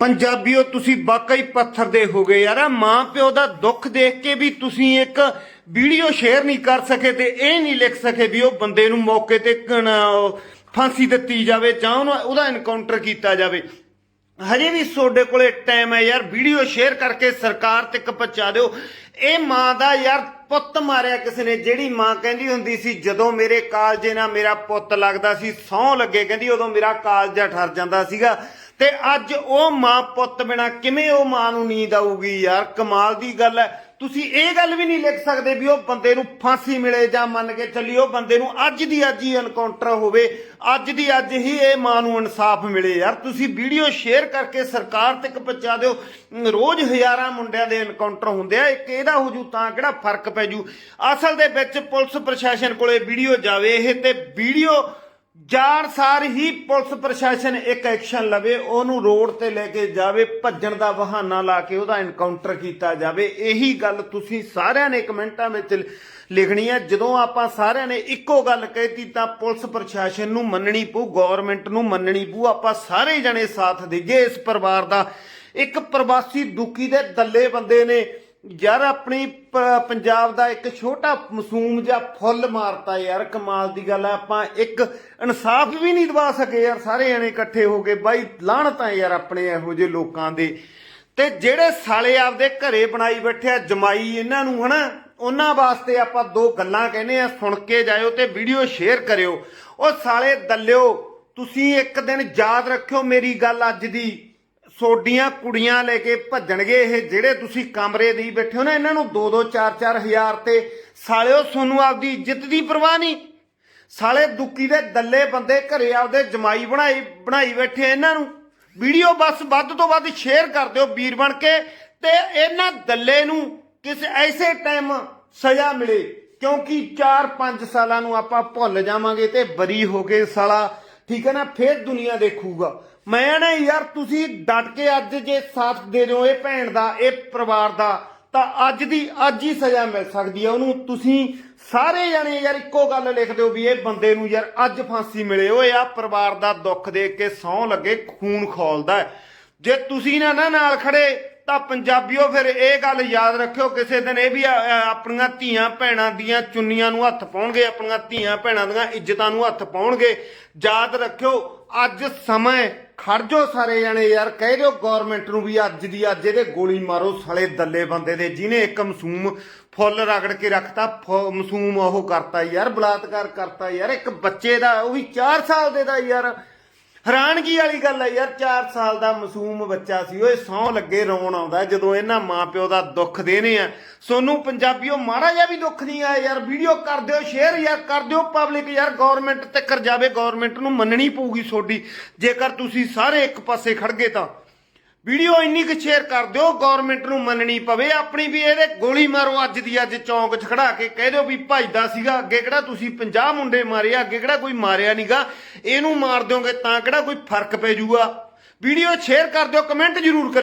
ਪੰਜਾਬੀਓ, ਤੁਸੀਂ ਵਾਕਈ ਪੱਥਰ ਦੇ ਹੋ ਗਏ ਯਾਰ। ਆਹ ਮਾਂ ਪਿਓ ਦਾ ਦੁੱਖ ਦੇਖ ਕੇ ਵੀ ਤੁਸੀਂ ਇੱਕ ਵੀਡੀਓ ਸ਼ੇਅਰ ਨਹੀਂ ਕਰ ਸਕੇ ਤੇ ਇਹ ਨਹੀਂ ਲਿਖ ਸਕੇ ਵੀ ਉਹ ਬੰਦੇ ਨੂੰ ਮੌਕੇ ਤੇ ਫਾਂਸੀ ਦਿੱਤੀ ਜਾਵੇ ਜਾਂ ਉਹਨੂੰ ਉਹਦਾ ਐਨਕਾਊਂਟਰ ਕੀਤਾ ਜਾਵੇ। ਹਜੇ ਵੀ ਤੁਹਾਡੇ ਕੋਲੇ ਟਾਈਮ ਹੈ ਯਾਰ। ਵੀਡੀਓ ਸ਼ੇਅਰ ਕਰਕੇ ਸਰਕਾਰ ਤੱਕ ਪਹੁੰਚਾ ਦਿਓ। ਇਹ ਮਾਂ ਦਾ ਯਾਰ ਪੁੱਤ ਮਾਰਿਆ ਕਿਸੇ ਨੇ, ਜਿਹੜੀ ਮਾਂ ਕਹਿੰਦੀ ਹੁੰਦੀ ਸੀ, ਜਦੋਂ ਮੇਰੇ ਕਾਲਜੇ ਨਾਲ ਮੇਰਾ ਪੁੱਤ ਲੱਗਦਾ ਸੀ, ਸਹੁੰ ਲੱਗੇ, ਕਹਿੰਦੀ ਉਦੋਂ ਮੇਰਾ ਕਾਲਜਾ ਠਰ ਜਾਂਦਾ ਸੀਗਾ। ਤੇ ਅੱਜ ਉਹ ਮਾਂ ਪੁੱਤ ਬਿਨਾ ਕਿਵੇਂ ਉਹ ਮਾਂ ਨੂੰ ਨੀਂਦ ਆਊਗੀ ਯਾਰ? ਕਮਾਲ ਦੀ ਗੱਲ ਹੈ। ਤੁਸੀਂ ਇਹ ਗੱਲ ਵੀ ਨਹੀਂ ਲਿਖ ਸਕਦੇ ਵੀ ਉਹ ਬੰਦੇ ਨੂੰ ਫਾਂਸੀ ਮਿਲੇ ਜਾਂ ਮੰਨ ਕੇ ਚੱਲੀ ਉਹ ਬੰਦੇ ਨੂੰ ਅੱਜ ਦੀ ਅੱਜ ਹੀ ਐਨਕਾਊਂਟਰ ਹੋਵੇ। ਅੱਜ ਦੀ ਅੱਜ ਹੀ ਇਹ ਮਾਂ ਨੂੰ ਇਨਸਾਫ ਮਿਲੇ ਯਾਰ। ਤੁਸੀਂ ਵੀਡੀਓ ਸ਼ੇਅਰ ਕਰਕੇ ਸਰਕਾਰ ਤੱਕ ਪਹੁੰਚਾ ਦਿਓ। ਰੋਜ਼ ਹਜ਼ਾਰਾਂ ਮੁੰਡਿਆਂ ਦੇ ਐਨਕਾਊਂਟਰ ਹੁੰਦੇ ਆ। ਇੱਕ ਇਹਦਾ ਹੋ ਜੂ ਤਾਂ ਕਿਹੜਾ ਫ਼ਰਕ ਪੈ ਜੂ? ਅਸਲ ਦੇ ਵਿੱਚ ਪੁਲਿਸ ਪ੍ਰਸ਼ਾਸਨ ਕੋਲੇ ਵੀਡੀਓ ਜਾਵੇ। ਇਹ ਤੇ ਵੀਡੀਓ ਜਾਣ ਸਾਰ ਹੀ ਪੁਲਿਸ ਪ੍ਰਸ਼ਾਸਨ ਇੱਕ ਐਕਸ਼ਨ ਲਵੇ, ਉਹਨੂੰ ਰੋਡ ਤੇ ਲੈ ਕੇ ਜਾਵੇ, ਭੱਜਣ ਦਾ ਬਹਾਨਾ ਲਾ ਕੇ ਉਹਦਾ ਐਨਕਾਊਂਟਰ ਕੀਤਾ ਜਾਵੇ। ਇਹੀ ਗੱਲ ਤੁਸੀਂ ਸਾਰਿਆਂ ਨੇ ਕਮੈਂਟਾਂ ਵਿੱਚ ਲਿਖਣੀ ਹੈ। ਜਦੋਂ ਆਪਾਂ ਸਾਰਿਆਂ ਨੇ ਇੱਕੋ ਗੱਲ ਕਹਿਤੀ, ਤਾਂ ਪੁਲਿਸ ਪ੍ਰਸ਼ਾਸਨ ਨੂੰ ਮੰਨਣੀ ਪਊ ਗਵਰਨਮੈਂਟ ਨੂੰ ਮੰਨਣੀ ਪਊ। ਆਪਾਂ ਸਾਰੇ ਜਣੇ ਸਾਥ ਦੇਈਏ ਇਸ ਪਰਿਵਾਰ ਦਾ। ਇੱਕ ਪ੍ਰਵਾਸੀ ਦੁਖੀ ਦੇ ਦੱਲੇ ਬੰਦੇ ਨੇ ਯਾਰ ਆਪਣੀ ਪੰਜਾਬ ਦਾ ਇੱਕ ਛੋਟਾ ਮਾਸੂਮ ਜਿਹਾ ਫੁੱਲ ਮਾਰਤਾ ਯਾਰ, ਕਮਾਲ ਦੀ ਗੱਲ ਹੈ ਆਪਾਂ ਇੱਕ ਇਨਸਾਫ ਵੀ ਨਹੀਂ ਦਵਾ ਸਕੇ ਯਾਰ, ਸਾਰੇ ਜਣੇ ਇਕੱਠੇ ਹੋ ਕੇ, ਬਾਈ ਲਾਹਣਤ ਹੈ ਯਾਰ ਆਪਣੇ ਇਹੋ ਜਿਹੇ ਲੋਕਾਂ ਦੇ। ਤੇ ਜਿਹੜੇ ਸਾਲੇ ਆਪਦੇ ਘਰੇ ਬਣਾਈ ਬੈਠੇ ਆ, ਜਮਾਈ ਇਹਨਾਂ ਨੂੰ, ਹਨਾ? ਉਹਨਾਂ ਵਾਸਤੇ ਆਪਾਂ ਦੋ ਗੱਲਾਂ ਕਹਿੰਦੇ ਆ, ਸੁਣ ਕੇ ਜਾਇਓ ਤੇ ਵੀਡੀਓ ਸ਼ੇਅਰ ਕਰਿਓ। ਉਹ ਸਾਲੇ ਦੱਲਿਓ, ਤੁਸੀਂ ਇੱਕ ਦਿਨ ਯਾਦ ਰੱਖਿਓ ਮੇਰੀ ਗੱਲ ਅੱਜ ਦੀ। ਸੋਡੀਆਂ ਕੁੜੀਆਂ ਲੈ ਕੇ ਭੱਜਣਗੇ ਇਹ ਜਿਹੜੇ ਤੁਸੀਂ ਕਮਰੇ ਦੀ ਬੈਠੇ ਹੋ ਨਾ, ਇਹਨਾਂ ਨੂੰ 2-2 4-4 ਹਜ਼ਾਰ ਤੇ। ਸਾਲਿਓ, ਤੁਹਾਨੂੰ ਆਪਦੀ ਇੱਜ਼ਤ ਦੀ ਪਰਵਾਹ ਨਹੀਂ। ਸਾਲੇ ਦੁੱਕੀ ਦੇ ਦੱਲੇ ਬੰਦੇ ਘਰੇ ਆਪਦੇ ਜਮਾਈ ਬਣਾਈ ਬਣਾਈ ਬੈਠੇ ਇਹਨਾਂ ਨੂੰ। ਵੀਡੀਓ ਬਸ ਵੱਧ ਤੋਂ ਵੱਧ ਸ਼ੇਅਰ ਕਰ ਦਿਓ ਵੀਰ ਬਣ ਕੇ ਤੇ ਇਹਨਾਂ ਦੱਲੇ ਨੂੰ ਕਿਸੇ ਐਸੇ ਟਾਈਮ ਸਜ਼ਾ ਮਿਲੇ, ਕਿਉਂਕਿ 4-5 ਸਾਲਾਂ ਨੂੰ ਆਪਾਂ ਭੁੱਲ ਜਾਵਾਂਗੇ ਤੇ ਬਰੀ ਹੋ ਕੇ ਸਾਲਾ। ਠੀਕ ਹੈ ਨਾ, ਫੇਰ ਦੁਨੀਆ ਦੇਖੂਗਾ। ਮੈਂ ਨਾ ਯਾਰ, ਤੁਸੀਂ ਡਟ ਕੇ ਅੱਜ ਜੇ ਸਾਥ ਦੇ ਦਿਓ ਇਹ ਭੈਣ ਦਾ, ਇਹ ਪਰਿਵਾਰ ਦਾ, ਤਾਂ ਅੱਜ ਦੀ, ਅੱਜ ਹੀ ਸਜ਼ਾ ਮਿਲ ਸਕਦੀ ਹੈ ਉਹਨੂੰ। ਤੁਸੀਂ ਸਾਰੇ ਜਣੇ ਯਾਰ ਇੱਕੋ ਗੱਲ ਲਿਖ ਦਿਓ ਵੀ ਇਹ ਬੰਦੇ ਨੂੰ ਯਾਰ ਅੱਜ ਫਾਂਸੀ ਮਿਲੇ। ਓਏ ਆ ਪਰਿਵਾਰ ਦਾ ਦੁੱਖ ਦੇਖ ਕੇ ਸੌਂ ਲੱਗੇ, ਖੂਨ ਖੋਲਦਾ ਜੇ ਤੁਸੀਂ ਨਾ ਨਾ ਨਾਲ ਖੜੇ ਤਾਂ ਪੰਜਾਬੀਓ ਫਿਰ ਇਹ ਗੱਲ ਯਾਦ ਰੱਖਿਓ, ਕਿਸੇ ਦਿਨ ਇਹ ਵੀ ਆਪਣੀਆਂ ਧੀਆਂ ਭੈਣਾਂ ਦੀਆਂ ਚੁੰਨੀਆਂ ਨੂੰ ਹੱਥ ਪਾਉਣਗੇ, ਆਪਣੀਆਂ ਧੀਆਂ ਭੈਣਾਂ ਦੀਆਂ ਇੱਜ਼ਤਾਂ ਨੂੰ ਹੱਥ ਪਾਉਣਗੇ। ਯਾਦ ਰੱਖਿਓ, ਅੱਜ ਸਮਾਂ ਖੜ ਜਾਓ ਸਾਰੇ ਜਣੇ ਯਾਰ, ਕਹਿ ਦਿਓ ਗਵਰਨਮੈਂਟ ਨੂੰ ਵੀ ਅੱਜ ਦੀ ਅੱਜ ਇਹਦੇ ਗੋਲੀ ਮਾਰੋ, ਸਾਲੇ ਦੱਲੇ ਬੰਦੇ ਦੇ, ਜਿਹਨੇ ਇੱਕ ਮਾਸੂਮ ਫੁੱਲ ਰਗੜ ਕੇ ਰੱਖਤਾ, ਫ- ਮਾਸੂਮ ਉਹ ਕਰਤਾ ਯਾਰ, ਬਲਾਤਕਾਰ ਕਰਤਾ ਯਾਰ, ਇੱਕ ਬੱਚੇ ਦਾ, ਉਹ ਵੀ 4 ਸਾਲ ਦੇ ਦਾ ਯਾਰ। ਹੈਰਾਨਗੀ ਵਾਲੀ ਗੱਲ ਹੈ ਯਾਰ 4 ਸਾਲ ਦਾ ਮਾਸੂਮ ਬੱਚਾ ਸੀ, ਓਏ ਸੌ ਲੱਗੇ ਰੋਣ ਆਉਂਦਾ ਜਦੋਂ ਇਹਨਾਂ ਮਾਪਿਓ ਦਾ ਦੁੱਖ ਦੇਨੇ ਆ। ਸੋਨੂੰ ਪੰਜਾਬੀਓ ਮਾੜਾ ਜਿਹਾ ਵੀ ਦੁੱਖ ਨਹੀਂ ਆਇਆ ਯਾਰ, ਵੀਡੀਓ ਕਰ ਦਿਓ, ਸ਼ੇਅਰ ਯਾਰ ਕਰ ਦਿਓ ਪਬਲਿਕ ਯਾਰ ਗਵਰਨਮੈਂਟ ਤੇ ਕਰ ਜਾਵੇ ਗਵਰਨਮੈਂਟ ਨੂੰ ਮੰਨਣੀ ਪਊਗੀ ਤੁਹਾਡੀ ਜੇਕਰ ਤੁਸੀਂ ਸਾਰੇ ਇੱਕ ਪਾਸੇ ਖੜ ਗਏ ਤਾਂ ਵੀਡੀਓ ਇੰਨੀ ਕੁ ਸ਼ੇਅਰ ਕਰ ਦਿਓ ਗਵਰਨਮੈਂਟ ਨੂੰ ਮੰਨਣੀ ਪਵੇ, ਆਪਣੀ ਵੀ ਇਹਦੇ ਗੋਲੀ ਮਾਰੋ, ਅੱਜ ਦੀ ਅੱਜ ਚੌਂਕ 'ਚ ਖੜਾ ਕੇ ਕਹਿ ਦਿਓ ਵੀ ਭੱਜਦਾ ਸੀਗਾ, ਅੱਗੇ ਕਿਹੜਾ ਤੁਸੀਂ 50 ਮੁੰਡੇ ਮਾਰੇ ਅੱਗੇ ਕਿਹੜਾ ਕੋਈ ਮਾਰਿਆ ਨਹੀਂਗਾ ਇਹਨੂੰ ਮਾਰ ਦਿਓਗੇ ਤਾਂ ਕਿਹੜਾ ਕੋਈ ਫ਼ਰਕ ਪੈ ਜਾਊਗਾ ਵੀਡੀਓ ਸ਼ੇਅਰ ਕਰ ਦਿਓ ਕਮੈਂਟ ਜ਼ਰੂਰ ਕਰ